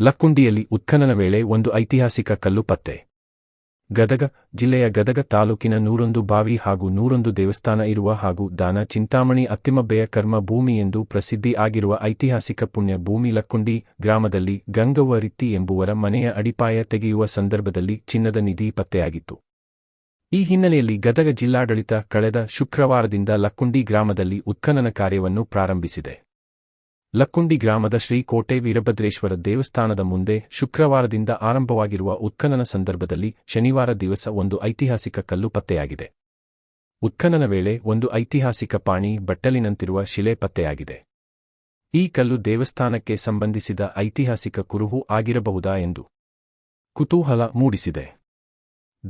ಲಕ್ಕುಂಡಿಯಲ್ಲಿ ಉತ್ಖನನ ವೇಳೆ ಒಂದು ಐತಿಹಾಸಿಕ ಕಲ್ಲು ಪತ್ತೆ. ಗದಗ ಜಿಲ್ಲೆಯ ಗದಗ ತಾಲೂಕಿನ ನೂರೊಂದು ಬಾವಿ ಹಾಗೂ ನೂರೊಂದು ದೇವಸ್ಥಾನ ಇರುವ ಹಾಗೂ ದಾನ ಚಿಂತಾಮಣಿ ಅತ್ತಿಮಬ್ಬೆಯ ಕರ್ಮ ಭೂಮಿ ಎಂದು ಪ್ರಸಿದ್ಧಿ ಆಗಿರುವ ಐತಿಹಾಸಿಕ ಪುಣ್ಯ ಭೂಮಿ ಲಕ್ಕುಂಡಿ ಗ್ರಾಮದಲ್ಲಿ ಗಂಗವ್ವ ರಿತ್ತಿ ಎಂಬುವರ ಮನೆಯ ಅಡಿಪಾಯ ತೆಗೆಯುವ ಸಂದರ್ಭದಲ್ಲಿ ಚಿನ್ನದ ನಿಧಿ ಪತ್ತೆಯಾಗಿತ್ತು. ಈ ಹಿನ್ನೆಲೆಯಲ್ಲಿ ಗದಗ ಜಿಲ್ಲಾಡಳಿತ ಕಳೆದ ಶುಕ್ರವಾರದಿಂದ ಲಕ್ಕುಂಡಿ ಗ್ರಾಮದಲ್ಲಿ ಉತ್ಖನನ ಕಾರ್ಯವನ್ನು ಪ್ರಾರಂಭಿಸಿದೆ. ಲಕ್ಕುಂಡಿ ಗ್ರಾಮದ ಶ್ರೀ ಕೋಟೆ ವೀರಭದ್ರೇಶ್ವರ ದೇವಸ್ಥಾನದ ಮುಂದೆ ಶುಕ್ರವಾರದಿಂದ ಆರಂಭವಾಗಿರುವ ಉತ್ಖನನ ಸಂದರ್ಭದಲ್ಲಿ ಶನಿವಾರ ದಿವಸ ಒಂದು ಐತಿಹಾಸಿಕ ಕಲ್ಲು ಪತ್ತೆಯಾಗಿದೆ. ಉತ್ಖನನ ವೇಳೆ ಒಂದು ಐತಿಹಾಸಿಕ ಪಾಣಿ ಬಟ್ಟಲಿನಂತಿರುವ ಶಿಲೆ ಪತ್ತೆಯಾಗಿದೆ. ಈ ಕಲ್ಲು ದೇವಸ್ಥಾನಕ್ಕೆ ಸಂಬಂಧಿಸಿದ ಐತಿಹಾಸಿಕ ಕುರುಹು ಆಗಿರಬಹುದಾ ಎಂದು ಕುತೂಹಲ ಮೂಡಿಸಿದೆ.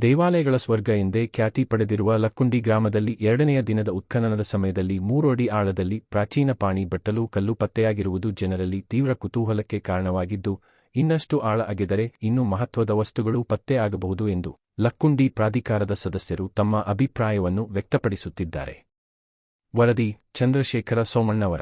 ದೇವಾಲಯಗಳ ಸ್ವರ್ಗ ಎಂದೇ ಖ್ಯಾತಿ ಪಡೆದಿರುವ ಲಕ್ಕುಂಡಿ ಗ್ರಾಮದಲ್ಲಿ ಎರಡನೆಯ ದಿನದ ಉತ್ಖನನದ ಸಮಯದಲ್ಲಿ ಮೂರು ಅಡಿ ಆಳದಲ್ಲಿ ಪ್ರಾಚೀನ ಪಾಣಿ ಬಟ್ಟಲು ಕಲ್ಲು ಪತ್ತೆಯಾಗಿರುವುದು ಜನರಲ್ಲಿ ತೀವ್ರ ಕುತೂಹಲಕ್ಕೆ ಕಾರಣವಾಗಿದ್ದು, ಇನ್ನಷ್ಟು ಆಳ ಅಗೆದರೆ ಇನ್ನೂ ಮಹತ್ವದ ವಸ್ತುಗಳು ಪತ್ತೆಯಾಗಬಹುದು ಎಂದು ಲಕ್ಕುಂಡಿ ಪ್ರಾಧಿಕಾರದ ಸದಸ್ಯರು ತಮ್ಮ ಅಭಿಪ್ರಾಯವನ್ನು ವ್ಯಕ್ತಪಡಿಸುತ್ತಿದ್ದಾರೆ. ವರದಿ, ಚಂದ್ರಶೇಖರ ಸೋಮಣ್ಣವರ.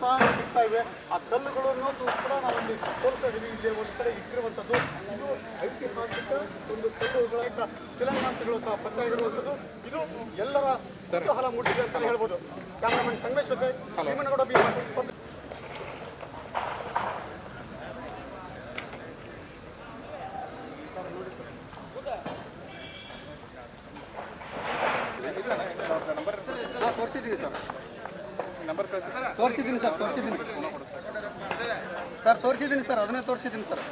ಸಹ ಸಿಗ್ತಾ ಇವೆ. ಆ ಕಲ್ಲುಗಳನ್ನು ಕೂಡ ನಾವಲ್ಲಿ ತೋರಿಸ್ತಾ ಇದೀವಿ. ಇಲ್ಲಿ ಒಂದು ಕಡೆ ಇಟ್ಟಿರುವಂಥದ್ದು. ಇದು ಐತಿಹಾಸಿಕ ಒಂದು ಕಲ್ಲುಗಳಿಂದ ಶಿಲಾನ್ಯಾಸಗಳು ಸಹ ಪತ್ತೆಯಾಗಿರುವಂಥದ್ದು ಇದು ಎಲ್ಲರ ಕುತೂಹಲ ಮೂಡಿಸಿದೆ ಅಂತ ಹೇಳ್ಬೋದು. ಕ್ಯಾಮ್ರಾಮನ್ ಸಂಗಮೇಶ್ ಜೊತೆ ಭೀಮನಗೌಡ ಭೀಮ. ತೋರಿಸಿದ್ದೀನಿ ಸರ್. ತೋರಿಸಿದ್ದೀನಿ ಸರ್ ತೋರಿಸಿದ್ದೀನಿ ಸರ್ ತೋರಿಸಿದ್ದೀನಿ ಸರ್ ಅದನ್ನೇ ತೋರಿಸಿದ್ದೀನಿ ಸರ್